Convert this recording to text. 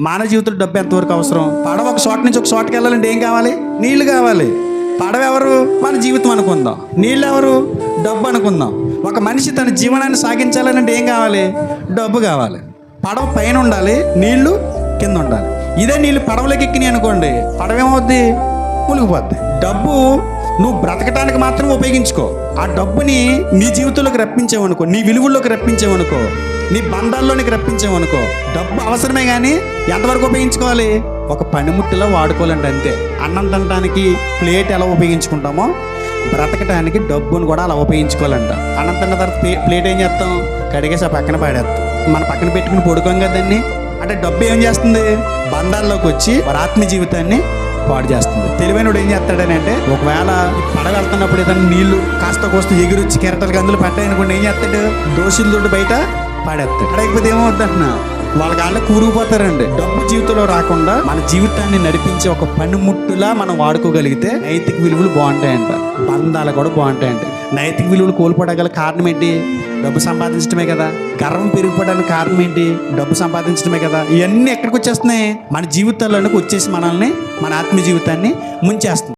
మానవ జీవితంలో డబ్బు ఎంతవరకు అవసరం? పడవ ఒక చోట నుంచి ఒక చోటకి వెళ్ళాలంటే ఏం కావాలి? నీళ్ళు కావాలి. పడవ ఎవరు? మన జీవితం అనుకుందాం. నీళ్ళు ఎవరు? డబ్బు అనుకుందాం. ఒక మనిషి తన జీవనాన్ని సాగించాలనంటే ఏం కావాలి? డబ్బు కావాలి. పడవ పైన ఉండాలి నీళ్ళు కింద ఉండాలి. ఇదే నీళ్ళు పడవలోకి ఎక్కినాయి అనుకోండి పడవ ఏమవుద్ది మునిగిపోద్ది. డబ్బు నువ్వు బ్రతకటానికి మాత్రం ఉపయోగించుకో. ఆ డబ్బుని నీ జీవితంలోకి రప్పించావనుకో నీ విలువల్లోకి రప్పించావనుకో నీ బంధాల్లోనికి రప్పించావనుకో డబ్బు అవసరమే కానీ ఎంతవరకు ఉపయోగించుకోవాలి? ఒక పనిముట్టులో వాడుకోవాలంటే అంతే. అన్నం తినడానికి ప్లేట్ ఎలా ఉపయోగించుకుంటామో బ్రతకటానికి డబ్బును కూడా అలా ఉపయోగించుకోవాలంట. అన్నం తిన్న తర్వాత ప్లే- ప్లేట్ ఏం చేస్తాం? కడిగేసి ఆ పక్కన పాడేస్తాం. మన పక్కన పెట్టుకుని పడుకోం కదండి. అంటే డబ్బు ఏం చేస్తుంది? బంధాల్లోకి వచ్చి వారి ఆత్మ జీవితాన్ని పాడు చేస్తుంది. తెలివైనడు ఏం చేస్తాడని అంటే ఒకవేళ ఈ పడవ వెళ్తున్నప్పుడు ఏదైనా నీళ్ళు కాస్త కోస్త ఎగురొచ్చి కెరటలు గందులు పట్టాయనుకోండి ఏం చేస్తాడు? దోషులు తోటి బయట పాడేస్తాడు. పడకపోతే ఏమవుద్దంటున్నా వాళ్ళ కాళ్ళ కూరుకుపోతారండి. డబ్బు జీవితంలో రాకుండా మన జీవితాన్ని నడిపించే ఒక పనిముట్టులా మనం వాడుకోగలిగితే నైతిక విలువలు బాగుంటాయంట. బంధాలు కూడా బాగుంటాయంట. నైతిక విలువలు కోల్పోవడం కారణం ఏంటి? డబ్బు సంపాదించడమే కదా. గర్వం పెరిగిపోవడానికి కారణం ఏంటి? డబ్బు సంపాదించడమే కదా. ఇవన్నీ ఎక్కడికి వచ్చేస్తున్నాయి? మన జీవితాల్లోనికి వచ్చేసి మనల్ని మన ఆత్మీయ జీవితాన్ని ముంచేస్తుంది